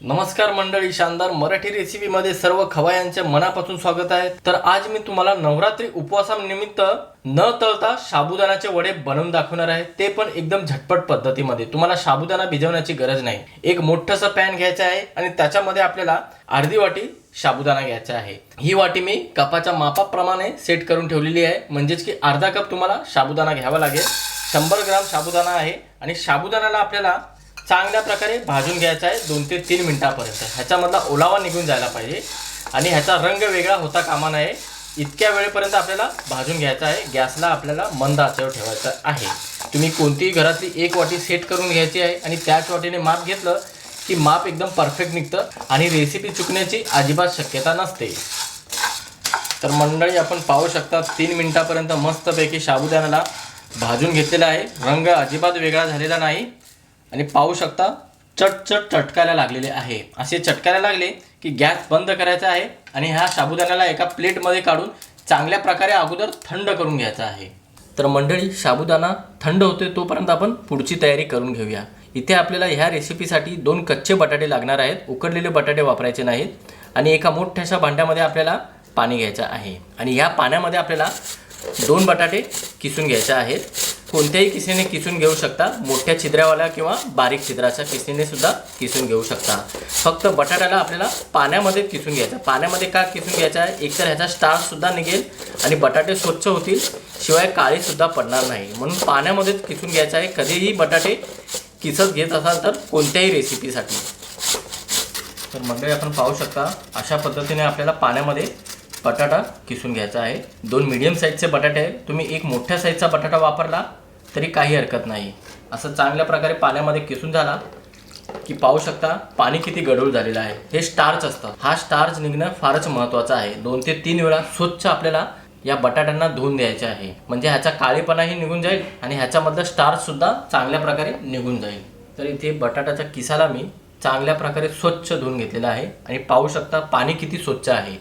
नमस्कार मंडळी शानदार मराठी रेसिपीमध्ये सर्व खवायांचे मनापासून स्वागत आहे. तर आज मी तुम्हाला नवरात्री उपवासानिमित्त न तळता साबुदाण्याचे वडे बनवून दाखवणार आहे. ते पण एकदम झटपट पद्धतीमध्ये. तुम्हाला साबुदाणा भिजवण्याची गरज नाही. एक मोठंसं पॅन घ्यायचं आहे आणि त्याच्यामध्ये आपल्याला अर्धी वाटी साबुदाणा घ्यायचा आहे. ही वाटी मी कपाच्या मापाप्रमाणे सेट करून ठेवलेली आहे. म्हणजेच की अर्धा कप तुम्हाला साबुदाणा घ्यावा लागेल. शंभर ग्राम साबुदाणा आहे आणि साबुदाण्याला आपल्याला चांगल्या प्रकारे भाजून घ्यायचा आहे दोन ते तीन मिनटापर्यंत. ह्याच्यामधला ओलावा निघून जायला पाहिजे. आणि ह्याचा रंग वेगळा होता कामा नये. इतक्या वेळेपर्यंत आपल्याला भाजून घ्यायचा आहे. गॅसला आपल्याला मंद आचेवर ठेवायचं आहे. तुम्ही कोणतीही घरातली एक वाटी सेट करून घ्यायची आहे आणि त्याच वाटीने माप घेतलं की माप एकदम परफेक्ट निघतं आणि रेसिपी चुकण्याची अजिबात शक्यता नसते. तर मंडळी आपण पाहू शकता तीन मिनटापर्यंत मस्तपैकी साबुदाण्याला भाजून घेतलेला आहे. रंग अजिबात वेगळा झालेला नाही. आणि पाहू शकता चटचट चटकायला लागलेले आहे. असे चटकायला लागले की गॅस बंद करायचा आहे आणि ह्या साबुदाण्याला एका प्लेटमध्ये काढून चांगल्या प्रकारे अगोदर थंड करून घ्यायचा आहे. तर मंडळी साबुदाणा थंड होते तोपर्यंत आपण पुढची तयारी करून घेऊया. इथे आपल्याला ह्या रेसिपीसाठी दोन कच्चे बटाटे लागणार आहेत. उकडलेले बटाटे वापरायचे नाहीत आणि एका मोठ्याशा भांड्यामध्ये आपल्याला पाणी घ्यायचं आहे. आणि ह्या पाण्यामध्ये आपल्याला दोन बटाटे किसून घ्यायचे आहेत. कोणत्याही किसीने किसून घेऊ शकता. मोठ्या छिद्रावाला किंवा बारीक छिद्राच्या किसीने सुद्धा किसून घेऊ शकता. फक्त बटाट्याला आपल्याला पाण्यामध्ये किसून घ्यायचा पाण्यामध्ये का किसून घ्यायचा आहे? एकतर ह्याचा स्टार्च सुद्धा निघेल आणि बटाटे स्वच्छ होतील. शिवाय काळी सुद्धा पडणार नाही. म्हणून पाण्यामध्येच किसून घ्यायचं आहे. कधीही बटाटे किसत घेत असाल तर कोणत्याही रेसिपीसाठी तर मंडळी आपण पाहू शकता अशा पद्धतीने आपल्याला पाण्यामध्ये बटाटा किसून घ्यायचा आहे. दोन मीडियम साईजचे बटाटे आहे तुम्ही एक मोठ्या साईजचा बटाटा वापरला तरी काही हरकत नाही. असं चांगल्या प्रकारे पाण्यामध्ये किसून झाला की पाहू शकता पाणी किती गडूळ झालेलं आहे. हे स्टार्च असतं. हा स्टार्च निघणं फारच महत्त्वाचं आहे. दोन ते तीन वेळा स्वच्छ आपल्याला या बटाट्यांना धुवून द्यायचे आहे. म्हणजे ह्याचा काळेपणाही निघून जाईल आणि ह्याच्यामधलं स्टार्च सुद्धा चांगल्या प्रकारे निघून जाईल. तर इथे बटाट्याच्या किसाला मी चांगल्या प्रकारे स्वच्छ धुवून घेतलेला आहे. आणि पाहू शकता पाणी किती स्वच्छ आहे.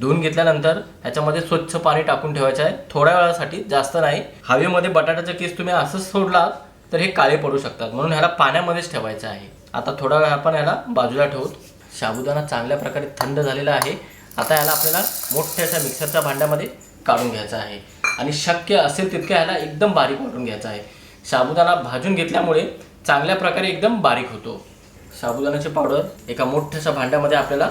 धुवून घेतल्यानंतर ह्याच्यामध्ये स्वच्छ पाणी टाकून ठेवायचं आहे. थोड्या वेळासाठी जास्त नाही. हवेमध्ये बटाट्याचा केस तुम्ही असंच सोडलात तर हे काळे पडू शकतात. म्हणून ह्याला पाण्यामध्येच ठेवायचं आहे. आता थोडा वेळ आपण ह्याला बाजूला ठेवू साबुदाणा चांगल्या प्रकारे थंड झालेला आहे. आता ह्याला आपल्याला मोठ्याशा मिक्सरच्या भांड्यामध्ये काढून घ्यायचा आहे. आणि शक्य असेल तितक्या ह्याला एकदम बारीक वाटून घ्यायचं आहे. साबुदाणा भाजून घेतल्यामुळे चांगल्या प्रकारे एकदम बारीक होतो. साबुदाण्याची पावडर एका मोठ्याशा भांड्यामध्ये आपल्याला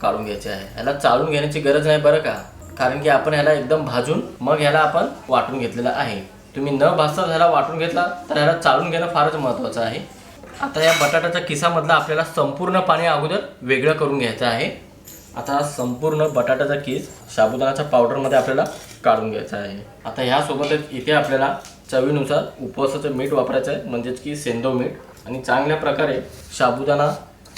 काढून घ्यायचे आहे. ह्याला चाळून घेण्याची गरज नाही बरं का? कारण की आपण ह्याला एकदम भाजून मग ह्याला आपण वाटून घेतलेलं आहे. तुम्ही न भाजता ह्याला वाटून घेतला तर ह्याला चाळून घेणं फारच महत्त्वाचं आहे. आता या बटाट्याच्या किसामधलं आपल्याला संपूर्ण पाणी अगोदर वेगळं करून घ्यायचं आहे. आता संपूर्ण बटाट्याचा किस साबुदाण्याच्या पावडरमध्ये आपल्याला काढून घ्यायचा आहे. आता ह्यासोबतच इथे आपल्याला चवीनुसार उपवासाचं मीठ वापरायचं आहे म्हणजेच की सेंदो मीठ. आणि चांगल्या प्रकारे साबुदाणा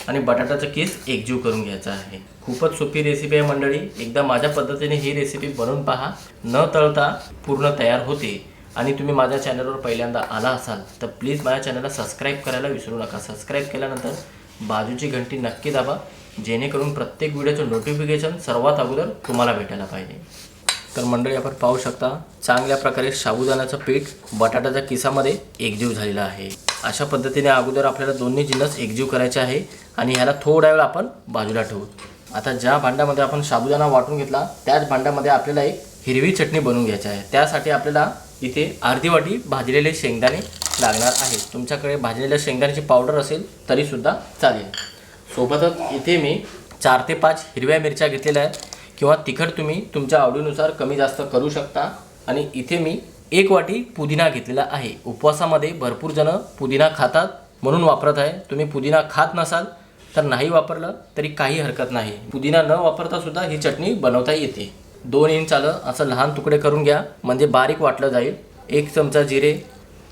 आणि बटाट्याचा केस एकजीव करून घ्यायचा आहे. खूपच सोपी रेसिपी आहे मंडळी. एकदा माझ्या पद्धतीने ही रेसिपी बनवून पहा. न तळता पूर्ण तयार होते. आणि तुम्ही माझ्या चॅनलवर पहिल्यांदा आला असाल तर प्लीज माझ्या चॅनलला सबस्क्राईब करायला विसरू नका. सबस्क्राईब केल्यानंतर बाजूची घंटी नक्की दाबा. जेणेकरून प्रत्येक व्हिडिओचं नोटिफिकेशन सर्वात अगोदर तुम्हाला भेटायला पाहिजे. तर मंडळी आपण पाहू शकता चांगल्या प्रकारे साबुदाण्याचं पीठ बटाट्याच्या किसामध्ये एकजीव झालेलं आहे. अशा पद्धतीने अगोदर आपल्याला दोन्ही जिन्नस एकजीव करायचे आहे आणि ह्याला थोडा वेळ आपण बाजूला ठेवू. आता ज्या भांड्यामध्ये आपण साबुदाणा वाटून घेतला त्याच भांड्यामध्ये आपल्याला एक हिरवी चटणी बनवून घ्यायची आहे. त्यासाठी आपल्याला इथे अर्धी वाटी भाजलेले शेंगदाणे लागणार आहे तुमच्याकडे भाजलेल्या शेंगदाण्याची पावडर असेल तरीसुद्धा चालेल. सोबतच इथे मी चार ते पाच हिरव्या मिरच्या घेतलेल्या आहेत. किंवा तिखट तुम्ही तुमच्या आवडीनुसार कमी जास्त करू शकता. आणि इथे मी एक वाटी पुदिना घेतलेला आहे. उपवासामध्ये भरपूर जणं पुदिना खातात म्हणून वापरत आहे. तुम्ही पुदिना खात नसाल तर नाही वापरलं तरी काही हरकत नाही. पुदिना न वापरता सुद्धा ही चटणी बनवता येते. दोन इंच आलं असं लहान तुकडे करून घ्या. म्हणजे बारीक वाटलं जाईल. एक चमचा जिरे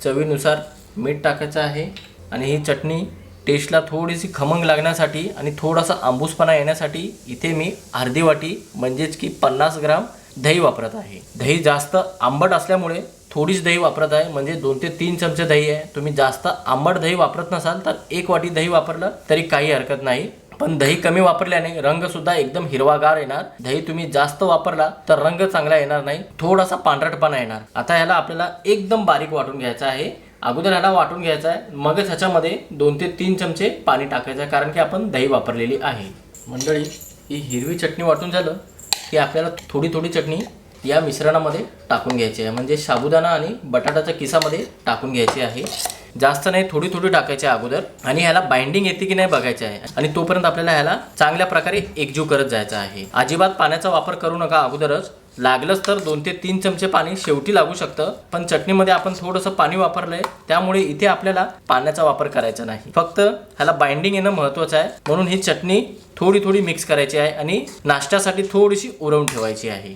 चवीनुसार मीठ टाकायचं आहे आणि ही चटणी टेस्टला थोडीशी खमंग लागण्यासाठी आणि थोडासा आंबूसपणा येण्यासाठी इथे मी अर्धी वाटी म्हणजेच की पन्नास ग्राम दही वापरत आहे. दही जास्त आंबट असल्यामुळे थोडीच दही वापरत आहे. म्हणजे दोन ते तीन चमचे दही आहे. तुम्ही जास्त आंबट दही वापरत नसाल तर एक वाटी दही वापरलं तरी काही हरकत नाही. पण दही कमी वापरल्याने रंग सुद्धा एकदम हिरवागार येणार. दही तुम्ही जास्त वापरला तर रंग चांगला येणार नाही. थोडासा पांढरटपणा येणार. आता ह्याला आपल्याला एकदम बारीक वाटून घ्यायचा आहे. अगोदर ह्याला वाटून घ्यायचा आहे. मगच ह्याच्यामध्ये दोन ते तीन चमचे पाणी टाकायचं आहे. कारण की आपण दही वापरलेली आहे. मंडळी ही हिरवी चटणी वाटून झालं. की आपल्याला थोडी थोडी चटणी या मिश्रणामध्ये टाकून घ्यायची आहे. म्हणजे साबुदाणा आणि बटाटाच्या किसामध्ये टाकून घ्यायची आहे. जास्त नाही थोडी थोडी टाकायची आहे अगोदर. आणि ह्याला बाइंडिंग येते की नाही बघायचं आहे. आणि तोपर्यंत आपल्याला ह्याला चांगल्या प्रकारे एकजीव करत जायचं आहे. अजिबात पाण्याचा वापर करू नका अगोदरच. लागलंच तर दोन ते तीन चमचे पाणी शेवटी लागू शकतं पण चटणीमध्ये आपण थोडंसं पाणी वापरलंय त्यामुळे इथे आपल्याला पाण्याचा वापर करायचा नाही. फक्त ह्याला बाइंडिंग येणं महत्त्वाचं आहे म्हणून ही चटणी थोडी थोडी मिक्स करायची आहे आणि नाश्त्यासाठी थोडीशी उरवून ठेवायची आहे.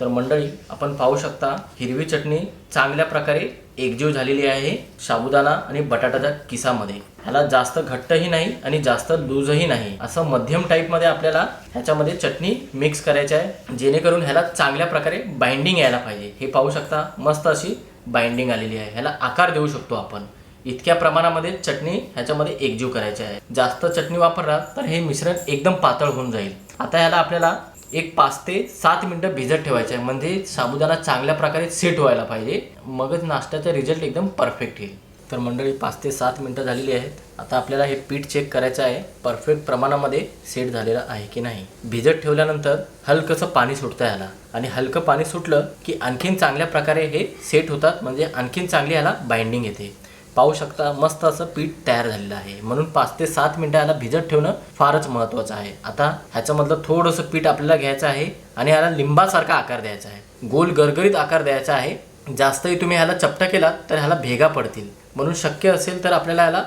तर मंडळी आपण पाहू शकता हिरवी चटणी चांगल्या प्रकारे एकजीव झालेली आहे साबुदाणा आणि बटाट्याच्या किसामध्ये. ह्याला जास्त घट्टही नाही आणि जास्त लूजही नाही. असं मध्यम टाईपमध्ये आपल्याला ह्याच्यामध्ये चटणी मिक्स करायची आहे जेणेकरून ह्याला चांगल्या प्रकारे बाइंडिंग यायला पाहिजे. हे पाहू शकता मस्त अशी बाइंडिंग आलेली आहे. ह्याला आकार देऊ शकतो आपण. इतक्या प्रमाणामध्ये चटणी ह्याच्यामध्ये एकजीव करायची आहे. जास्त चटणी वापरला तर हे मिश्रण एकदम पातळ होऊन जाईल. आता ह्याला आपल्याला एक पाच ते सात मिनटं भिजत ठेवायचं आहे. म्हणजे साबुदाणा चांगल्या प्रकारे सेट व्हायला पाहिजे. मगच नाश्त्याचा रिझल्ट एकदम परफेक्ट येईल. तर मंडळी पाच ते सात मिनटं झालेली आहेत. आता आपल्याला हे पीठ चेक करायचं आहे. परफेक्ट प्रमाणामध्ये सेट झालेलं आहे की नाही? भिजत ठेवल्यानंतर हलकंसं पाणी सुटतं याला आणि हलकं पाणी सुटलं की आणखीन चांगल्या प्रकारे हे सेट होतात. म्हणजे आणखीन चांगली ह्याला बाइंडिंग येते. पाहू शकता मस्त असं पीठ तयार झालेलं आहे. म्हणून पाच ते सात मिनटं याला भिजत ठेवणं फारच महत्त्वाचं आहे. आता ह्याच्यामधलं थोडंसं पीठ आपल्याला घ्यायचं आहे आणि ह्याला लिंबासारखा आकार द्यायचा आहे. गोल गरगरीत आकार द्यायचा आहे. जास्तही तुम्ही ह्याला चपटा केला तर ह्याला भेगा पडतील. म्हणून शक्य असेल तर आपल्याला ह्याला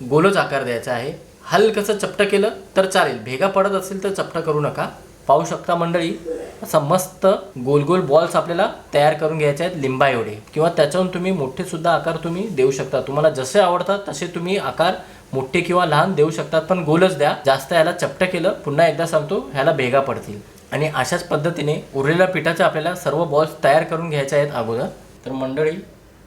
गोलच आकार द्यायचा आहे. हलकसं चपटं केलं तर चालेल. भेगा पडत असेल तर चपटं करू नका. पाहू शकता मंडळी असा मस्त गोल गोल बॉल्स आपल्याला तयार करून घ्यायचे आहेत लिंबा एवढे. किंवा त्याच्याहून तुम्ही मोठे सुद्धा आकार तुम्ही देऊ शकता. तुम्हाला जसे आवडतात तसे तुम्ही आकार मोठे किंवा लहान देऊ शकतात. पण गोलच द्या. जास्त याला चपटं केलं पुन्हा एकदा सांगतो ह्याला भेगा पडतील. आणि अशाच पद्धतीने उरलेल्या पिठाचे आपल्याला सर्व बॉल्स तयार करून घ्यायचे आहेत अगोदर. तर मंडळी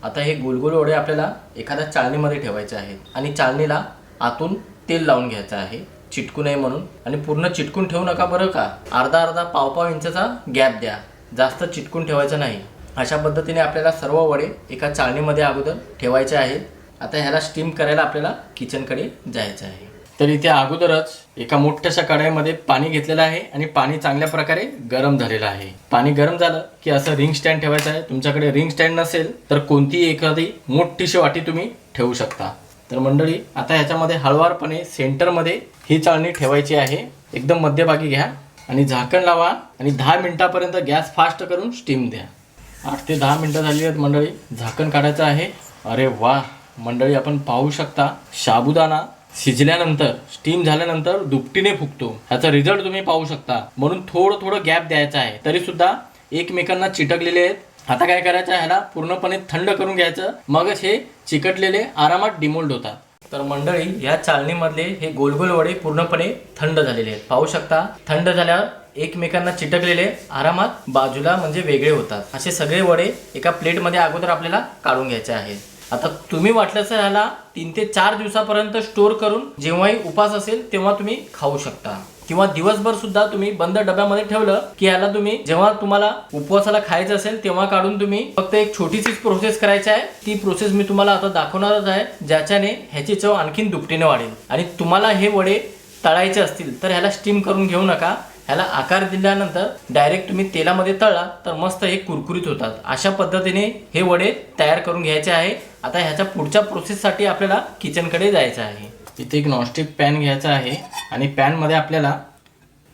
आता हे गोलगोल ओढे आपल्याला एखाद्या चाळणीमध्ये ठेवायचे आहेत. आणि चाळणीला आतून तेल लावून घ्यायचं आहे. चिटकू नये म्हणून. आणि पूर्ण चिटकून ठेवू नका बरं का. अर्धा अर्धा पाव पाव इंचचा गॅप द्या. जास्त चिटकून ठेवायचं नाही. अशा पद्धतीने आपल्याला सर्व वडे एका चाळणीमध्ये अगोदर ठेवायचे आहेत. आता ह्याला स्टीम करायला आपल्याला किचनकडे जायचं आहे. तर इथे अगोदरच एका मोठ्याशा कढाईमध्ये पाणी घेतलेलं आहे आणि पाणी चांगल्या प्रकारे गरम झालेलं आहे. पाणी गरम झालं की असं रिंग स्टँड ठेवायचं आहे. तुमच्याकडे रिंग स्टँड नसेल तर कोणतीही एखादी मोठीशी वाटी तुम्ही ठेवू शकता. तर मंडळी आता ह्याच्यामध्ये हळवारपणे सेंटरमध्ये ही चाळणी ठेवायची आहे. एकदम मध्यभागी घ्या आणि झाकण लावा आणि दहा मिनिटापर्यंत गॅस फास्ट करून स्टीम द्या. आठ ते दहा मिनटं झाली आहेत मंडळी झाकण काढायचं आहे. अरे वा! मंडळी आपण पाहू शकता साबुदाणा शिजल्यानंतर स्टीम झाल्यानंतर दुपटीने फुगतो. ह्याचा रिझल्ट तुम्ही पाहू शकता. म्हणून थोडं थोडं गॅप द्यायचा आहे. तरी सुद्धा एकमेकांना चिटकलेले आहेत. आता काय करायचं आहे ह्याला पूर्णपणे थंड करून घ्यायचं. मगच हे चिकटलेले आरामात डिमोल्ड होतात. तर मंडळी या चालणीमधले हे गोलगोल वडे पूर्णपणे थंड झालेले आहेत. पाहू शकता थंड झाल्यावर एकमेकांना चिटकलेले आरामात बाजूला म्हणजे वेगळे होतात. असे सगळे वडे एका प्लेटमध्ये अगोदर आपल्याला काढून घ्यायचे आहेत. आता तुम्ही वाटल्यास ह्याला तीन ते चार दिवसापर्यंत स्टोर करून जेव्हाही उपास असेल तेव्हा तुम्ही खाऊ शकता. किंवा दिवसभर सुद्धा तुम्ही बंद डब्यामध्ये ठेवलं की याला तुम्ही जेव्हा तुम्हाला उपवासाला खायचं असेल तेव्हा काढून तुम्ही फक्त एक छोटीशीच प्रोसेस करायची आहे. ती प्रोसेस मी तुम्हाला आता दाखवणारच आहे ज्याच्याने ह्याची चव आणखीन दुपटीने वाढेल. आणि तुम्हाला हे वडे तळायचे असतील तर ह्याला स्टीम करून घेऊ नका. ह्याला आकार दिल्यानंतर डायरेक्ट तुम्ही तेलामध्ये तळला तर मस्त हे कुरकुरीत होतात. अशा पद्धतीने हे वडे तयार करून घ्यायचे आहे. आता ह्याच्या पुढच्या प्रोसेससाठी आपल्याला किचनकडे जायचं आहे. इथे एक नॉनस्टिक पॅन घ्यायचा आहे आणि पॅनमध्ये आपल्याला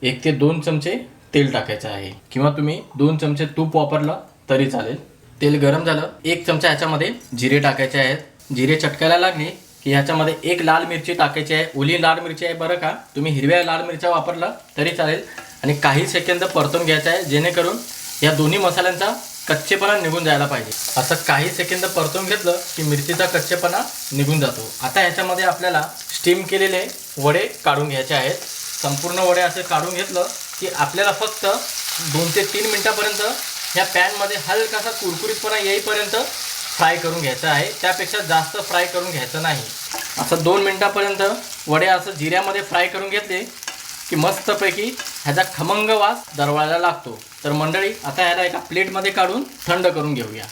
एक ते दोन चमचे तेल टाकायचं आहे. किंवा तुम्ही दोन चमचे तूप वापरलं तरी चालेल. तेल गरम झालं एक चमचा ह्याच्यामध्ये जिरे टाकायचे आहेत. जिरे चटकायला लागले की ह्याच्यामध्ये एक लाल मिरची टाकायची आहे. ओली लाल मिरची आहे बरं का? तुम्ही हिरव्या लाल मिरच्या वापरला तरी चालेल. आणि काही सेकंद परतून घ्यायचं आहे जेणेकरून या दोन्ही मसाल्यांचा कच्चेपणा निघून जायला पाहिजे. असं काही सेकंद परतून घेतलं की मिरचीचा कच्चेपणा निघून जातो. आता ह्याच्यामध्ये आपल्याला स्टीम केलेले वडे काढून घ्यायचे आहेत. संपूर्ण वडे असे काढून घेतलं की आपल्याला फक्त दोन ते तीन मिनटापर्यंत ह्या पॅनमध्ये हलकासा कुरकुरीतपणा येईपर्यंत फ्राय करून घ्यायचं आहे. त्यापेक्षा जास्त फ्राय करून घ्यायचं नाही. असं दोन मिनटापर्यंत वडे असं जिऱ्यामध्ये फ्राय करून घेतले की मस्तपैकी ह्याचा खमंग वास दरवळायला लागतो. तर मंडळी आता ह्याला एका प्लेटमध्ये काढून थंड करून घेऊया.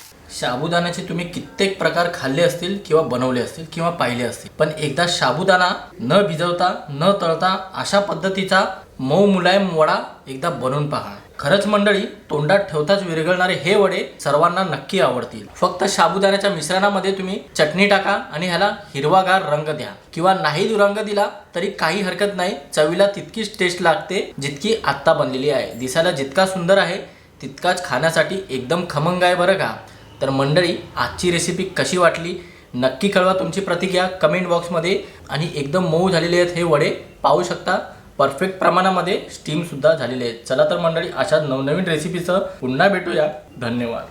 साबुदाण्याचे तुम्ही कित्येक प्रकार खाल्ले असतील किंवा बनवले असतील किंवा पाहिले असतील. पण एकदा साबुदाणा न भिजवता न तळता अशा पद्धतीचा मऊ मुलायम वडा एकदा बनवून पहा. खरंच मंडळी तोंडात ठेवताच विरघळणारे हे वडे सर्वांना नक्की आवडतील. फक्त साबुदाण्याच्या मिश्रणामध्ये तुम्ही चटणी टाका आणि ह्याला हिरवागार रंग द्या. किंवा नाही रंग दिला तरी काही हरकत नाही. चवीला तितकीच टेस्ट लागते जितकी आत्ता बनलेली आहे. दिसायला जितका सुंदर आहे तितकाच खाण्यासाठी एकदम खमंग आहे बरं का? तर मंडळी आजची रेसिपी कशी वाटली? नक्की कळवा तुमची प्रतिक्रिया कमेंट बॉक्समध्ये. आणि एकदम मऊ झालेले आहेत हे वडे. पाहू शकता परफेक्ट प्रमाणामध्ये स्टीमसुद्धा झालेले आहेत. चला तर मंडळी अशा नवनवीन रेसिपीचं पुन्हा भेटूया. धन्यवाद.